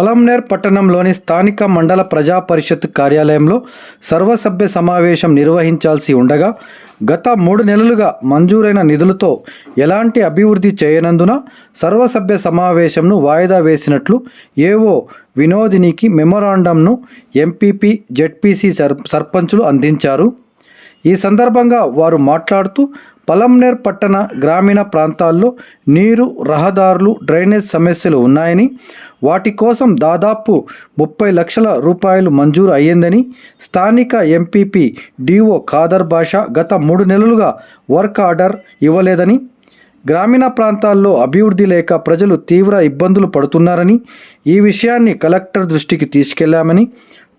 పొలంనేర్ పట్టణంలోని స్థానిక మండల ప్రజా పరిషత్ కార్యాలయంలో సర్వసభ్య సమావేశం నిర్వహించాల్సి ఉండగా గత మూడు నెలలుగా మంజూరైన నిధులతో ఎలాంటి అభివృద్ధి చేయనందున సర్వసభ్య సమావేశంను వాయిదా వేసినట్లు ఏవో వినోదినికి మెమొరాండంను ఎంపీపీ జెడ్పీసీ సర్ సర్పంచులు అందించారు. ఈ సందర్భంగా వారు మాట్లాడుతూ పలంనేర్ పట్టణ గ్రామీణ ప్రాంతాల్లో నీరు రహదారులు డ్రైనేజ్ సమస్యలు ఉన్నాయని వాటి కోసం దాదాపు ముప్పై లక్షల రూపాయలు మంజూరు అయ్యిందని స్థానిక ఎంపీపీ డిఓ ఖాదర్ బాషా గత మూడు నెలలుగా వర్క్ ఆర్డర్ ఇవ్వలేదని గ్రామీణ ప్రాంతాల్లో అభివృద్ధి లేక ప్రజలు తీవ్ర ఇబ్బందులు పడుతున్నారని ఈ విషయాన్ని కలెక్టర్ దృష్టికి తీసుకెళ్ళామని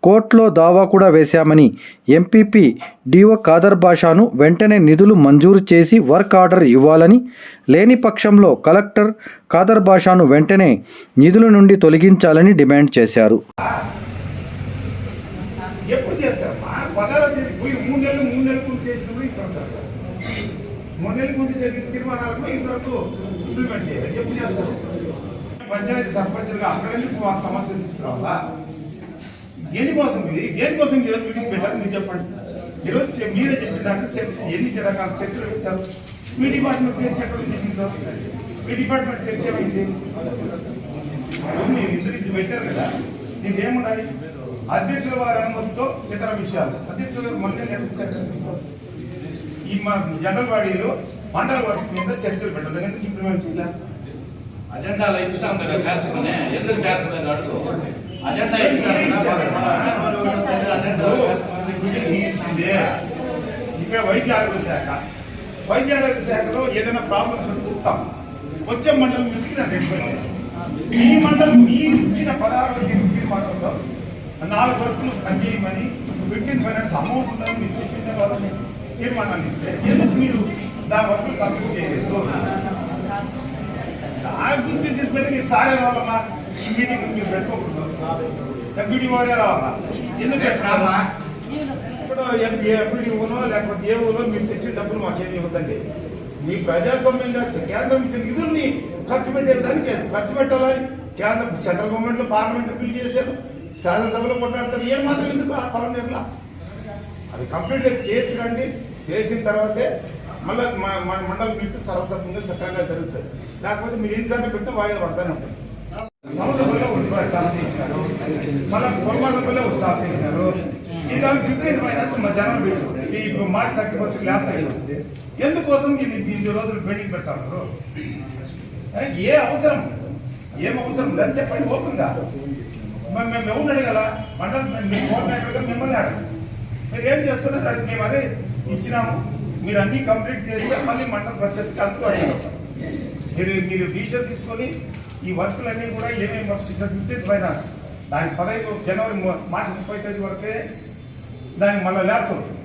కోర్టులో దావా కూడా వేశామని ఎంపీపీ డిఓ ఖాదర్ బాషాను వెంటనే నిధులు మంజూరు చేసి వర్క్ ఆర్డర్ ఇవ్వాలని లేని పక్షంలో కలెక్టర్ ఖాదర్ బాషాను వెంటనే నిధుల నుండి తొలగించాలని డిమాండ్ చేశారు. ఎప్పుడు పోయి మూడు నెలలు మూడు నెలలు చేసినప్పుడు మూడు జరిగిన తీర్మానాలకు ఇంతవరకు ఇంప్లిమెంట్ చేయాలి ఎప్పుడు చేస్తారు? పంచాయతీ సర్పంచ్గా అక్కడ నుంచి మాకు సమస్యలు తీసుకురావాలా? దేనికోసం ఇది? దేనికోసం ఈరోజు మీటింగ్ పెట్టారు? మీరు చెప్పండి. ఈరోజు మీరే చెప్పిన దాంట్లో చర్చ ఎన్ని రకాల చర్చలు పెట్టారు? మీ డిపార్ట్మెంట్ చర్చ ఎక్కడ మీ డిపార్ట్మెంట్ చర్చ ఏమైంది? ఇప్పుడు మీరు ఇందులో ఇది పెట్టారు కదా. దీనికి ఏమున్నాయి? అధ్యక్షుల వారి అనుమతితో ఇతర విషయాలు. అధ్యక్షులు గారు నడిపించారు ఈ మా జనరల్ బాడీలో మండల వర్క్స్ మీద చర్చలు పెట్టదు ఎందుకు ఇంప్లిమెంట్ చేయాలి? అజెండాలో ఇచ్చినాం కదా చేర్చమని ఎందుకు చేర్చలేదు అడుగు అజెండా. ఇక్కడ వైద్య ఆరోగ్య శాఖ. వైద్య ఆరోగ్య శాఖలో ఏదైనా ప్రాబ్లమ్స్ ఉంటే చెప్తాం వచ్చే మండలం నుంచి ఈ మండలం మీరు ఇచ్చిన పదహారు తీర్మానంలో నాలుగు వర్కులు పనిచేయమని ఫిఫ్టీన్ ఫైనాన్స్ అమౌంట్ ఉందని మీరు చెప్పిన వాళ్ళని తీర్మానాలు ఇస్తే ఎందుకు మీరు దాని వర్కులు కంప్లీట్ చేయలేదు? సార్ గురించి మీరు సారే రావాలమ్మా. పెట్టుకోకూడదు డెప్యూటీ వారే రావాలా? ఎందుకు రామ్మా. ఇప్పుడు ఎంపీడీఓనో లేకపోతే ఏ ఊరో మీరు తెచ్చిన డబ్బులు మాకేమి ఇవ్వద్దండి. మీ ప్రజాస్వామ్యంగా కేంద్రం ఇచ్చిన నిధుల్ని ఖర్చు పెట్టేదానికి ఖర్చు పెట్టాలని కేంద్ర సెంట్రల్ గవర్నమెంట్ పార్లమెంట్ బిల్ చేశారు. శాసనసభలో కొట్లాడతారు. ఏం మాత్రం ఎందుకు ఆ పొలం నిర్లా అది కంప్లీట్గా చేసి రండి. చేసిన తర్వాతే మళ్ళీ మండలం మీటింగ్ సర్వసభ్యంగా చక్కగా జరుగుతుంది. లేకపోతే మీరు ఎన్నిసార్లు పెట్టినా వాయిదా పడతానే ఉంటాయి సంవత్సరంలో ఒకటి స్టాప్ చేసినారు మళ్ళీ పొలమాసంలో ఒకటి స్టాప్ చేసినారు ఇది కాదు ఫిఫ్టీన్ ఫైనాన్స్ మా జనం పెట్టు ఈ మార్చ్ థర్టీ పర్సెంట్ ల్యాబ్స్ అయిపోతుంది ఎందుకోసం ఇది ఇది రోజులు పెండింగ్ పెడతారు ఏ అవసరం ఏం అవసరం ఉందని చెప్పండి ఓపెన్ మరి మేము ఎవరిని అడగాల మండలం మేము కోఆర్డినేటర్గా మిమ్మల్ని అడగాలి మీరు ఏం చేస్తున్నారు అది మేము అదే ఇచ్చినాము మీరు అన్నీ కంప్లీట్ చేస్తే మళ్ళీ మండల పరిషత్కి అందుకు మీరు మీరు డిసిషన్ తీసుకొని ఈ వర్కులన్నీ కూడా ఏమేమి వర్క్స్ ఇచ్చారు ఫిఫ్టీన్త్ ఫైనాన్స్. దానికి పదహైదు జనవరి మార్చి ముప్పై తేదీ వరకే దానికి మళ్ళీ ల్యాబ్స్ అవుతుంది.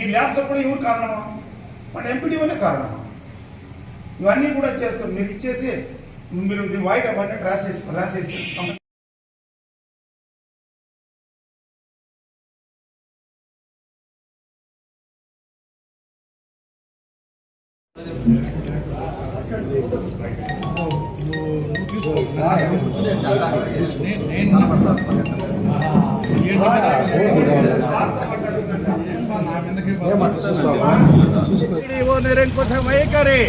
ఈ ల్యాబ్స్ అప్పుడు ఎవరు కారణమా? మన ఎంపీడీఓనే కారణమా? ఇవన్నీ కూడా చేసుకొని మీరు ఇచ్చేసి మీరు దీన్ని వాయిదా పడినట్టు రాసేసి రాసేసి సమ- నిరంకుశ వైఖరి.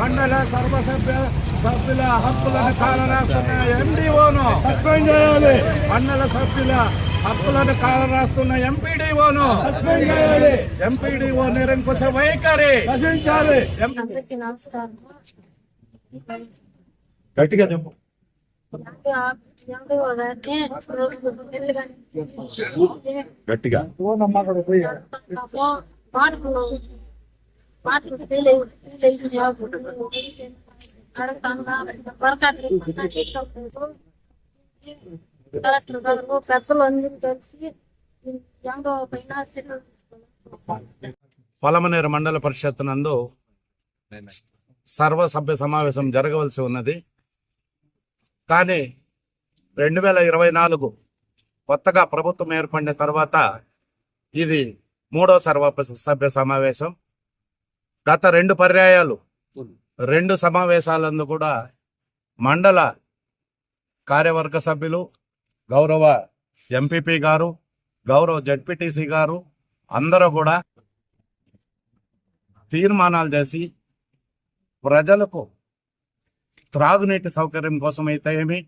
మండల సర్వసభ్య సభ్యుల హక్కులను కాలరాస్తున్న ఎండిఓను సస్పెండ్ చేయాలి. మండల సభ్యుల హక్కులను కాలరాస్తున్న ఎంపీడీఓను సస్పెండ్ చేయాలి. ఎంపీడీఓ నిరంకుశ వైఖరి. నమస్కారం. గట్టిగా చెప్పు. గట్టిగా. కలెక్టర్ గారు పెద్దలు అందరూ కలిసి ఎండో పైన పొలమనేరు మండల పరిషత్ నందు సర్వసభ్య సమావేశం జరగవలసి ఉన్నది. కానీ రెండు వేల ఇరవై నాలుగు కొత్తగా ప్రభుత్వం ఏర్పడిన తర్వాత ఇది మూడో సర్వ సభ్య సమావేశం. గత రెండు పర్యాయాలు రెండు సమావేశాలందు కూడా మండల కార్యవర్గ సభ్యులు గౌరవ ఎంపీపీ గారు గౌరవ జడ్పీటీసీ గారు అందరూ కూడా తీర్మానాలు చేసి ప్రజలకు త్రాగునీటి సౌకర్యం కోసమైతే ఏమి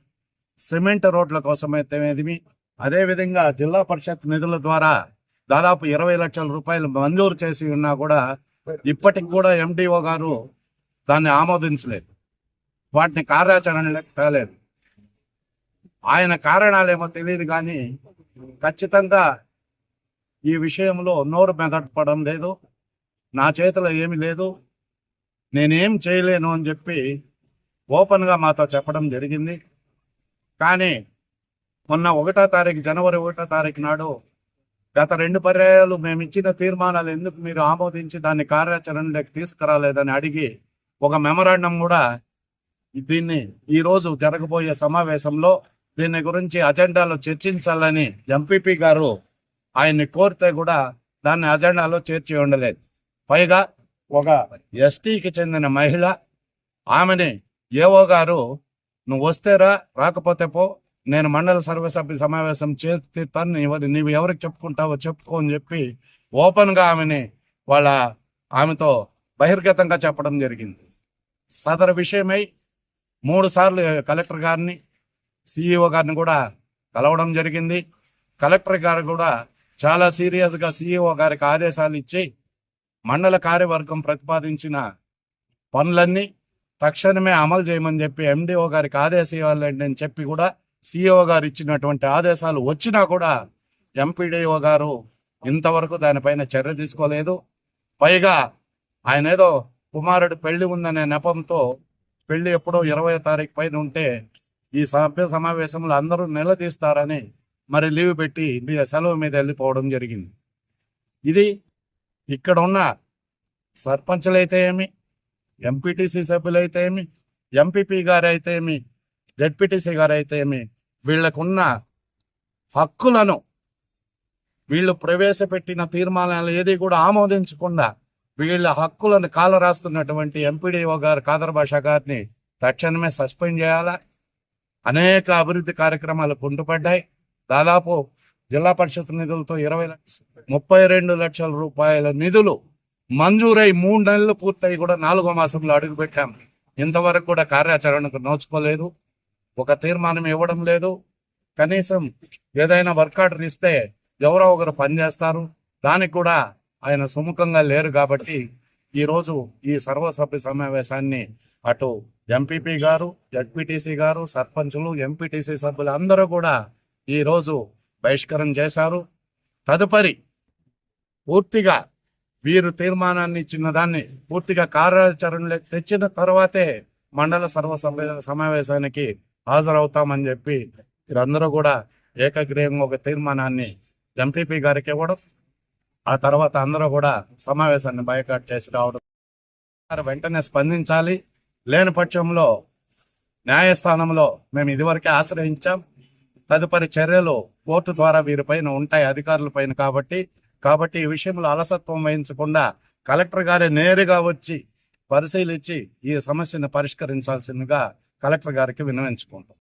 సిమెంట్ రోడ్ల కోసమైతే ఏమి అదేవిధంగా జిల్లా పరిషత్ నిధుల ద్వారా దాదాపు ఇరవై లక్షల రూపాయలు మంజూరు చేసి ఉన్నా కూడా ఇప్పటికి కూడా ఎండిఓ గారు దాన్ని ఆమోదించలేదు. వాటిని కార్యాచరణ తేలేదు ఆయన కారణాలేమో తెలియదు కానీ ఖచ్చితంగా ఈ విషయంలో నోరు మెదపడం లేదు. నా చేతిలో ఏమీ లేదు. నేనేం చేయలేను అని చెప్పి ఓపెన్గా మాతో చెప్పడం జరిగింది. కానీ మొన్న ఒకటో తారీఖు జనవరి ఒకటో తారీఖు నాడు గత రెండు పర్యాయాలు మేము ఇచ్చిన తీర్మానాలు ఎందుకు మీరు ఆమోదించి దాన్ని కార్యాచరణలోకి తీసుకురాలేదని అడిగి ఒక మెమరాండం కూడా దీన్ని ఈరోజు జరగబోయే సమావేశంలో దీని గురించి అజెండాలో చర్చించాలని ఎంపీపీ గారు ఆయన్ని కోరితే కూడా దాన్ని అజెండాలో చేర్చి ఉండలేదు. పైగా ఒక ఎస్టీకి చెందిన మహిళ ఆమెని ఏవో గారు నువ్వు వస్తేరా రాకపోతే పో నేను మండల సర్వసభ్య సమావేశం చేస్తాను నీవు నీవు ఎవరికి చెప్పుకుంటావో చెప్పుకో అని చెప్పి ఓపెన్గా ఆమెని వాళ్ళ ఆమెతో బహిర్గతంగా చెప్పడం జరిగింది. సదరు విషయమై మూడు సార్లు కలెక్టర్ గారిని సిఇఓ గారిని కూడా కలవడం జరిగింది. కలెక్టర్ గారు కూడా చాలా సీరియస్గా సిఇఓ గారికి ఆదేశాలు ఇచ్చి మండల కార్యవర్గం ప్రతిపాదించిన పనులన్నీ తక్షణమే అమలు చేయమని చెప్పి ఎండిఓ గారికి ఆదేశాలండి అని చెప్పి కూడా సిఇఓ గారు ఇచ్చినటువంటి ఆదేశాలు వచ్చినా కూడా ఎంపీడీఓ గారు ఇంతవరకు దానిపైన చర్య తీసుకోలేదు. పైగా ఆయన ఏదో కుమారుడు పెళ్ళి ఉందనే నెపంతో పెళ్ళి ఎప్పుడో ఇరవై తారీఖు పైన ఉంటే ఈ సభ్య సమావేశంలో అందరూ నిలదీస్తారని మరి లీవ్ పెట్టి సెలవు మీద వెళ్ళిపోవడం జరిగింది. ఇది ఇక్కడ ఉన్న సర్పంచులైతే ఏమి? ఎంపీటీసీ సభ్యులైతే ఏమి? ఎంపీపీ గారు ఏమి? జడ్పీటీసీ గారు అయితే ఏమి? వీళ్ళకున్న హక్కులను వీళ్ళు ప్రవేశపెట్టిన తీర్మానాలు ఏది కూడా ఆమోదించకుండా వీళ్ళ హక్కులను కాలరాస్తున్నటువంటి ఎంపీడీఓ గారు కాదర్ భాష గారిని తక్షణమే సస్పెండ్ చేయాలా? అనేక అభివృద్ధి కార్యక్రమాలు కుంటుపడ్డాయి. దాదాపు జిల్లా పరిషత్ నిధులతో ఇరవై లక్ష ముప్పై రెండు లక్షల రూపాయల నిధులు మంజూరై మూడు నెలలు పూర్తయి కూడా నాలుగో మాసంలో అడుగుపెట్టాం ఇంతవరకు కూడా కార్యాచరణకు నోచుకోలేదు. ఒక తీర్మానం ఇవ్వడం లేదు. కనీసం ఏదైనా వర్క్ ఆర్డర్ ఇస్తే ఎవరో ఒకరు పనిచేస్తారు దానికి కూడా ఆయన సుముఖంగా లేరు కాబట్టి ఈరోజు ఈ సర్వసభ్య సమావేశాన్ని అటు ఎంపీపీ గారు జడ్పీటీసీ గారు సర్పంచులు ఎంపీటీసీ సభ్యులు అందరూ కూడా ఈరోజు బహిష్కరణ చేశారు. తదుపరి పూర్తిగా వీరు తీర్మానాన్ని ఇచ్చిన దాన్ని పూర్తిగా కార్యాచరణలో తెచ్చిన తర్వాతే మండల సర్వ సమావేశానికి హాజరవుతామని చెప్పి వీరందరూ కూడా ఏకగ్రీవంగా ఒక తీర్మానాన్ని ఎంపీపీ గారికి ఇవ్వడం ఆ తర్వాత అందరూ కూడా సమావేశాన్ని బయకాట్ చేసి రావడం. వెంటనే స్పందించాలి. లేని పక్షంలో న్యాయస్థానంలో మేము ఇదివరకే ఆశ్రయించాం. తదుపరి చర్యలు కోర్టు ద్వారా వీరిపైన ఉంటాయి అధికారుల పైన కాబట్టి. కాబట్టి ఈ విషయంలో అలసత్వం వహించకుండా కలెక్టర్ గారే నేరుగా వచ్చి పరిశీలించి ఈ సమస్యను పరిష్కరించాల్సిందిగా కలెక్టర్ గారికి విన్నవించుకుంటాం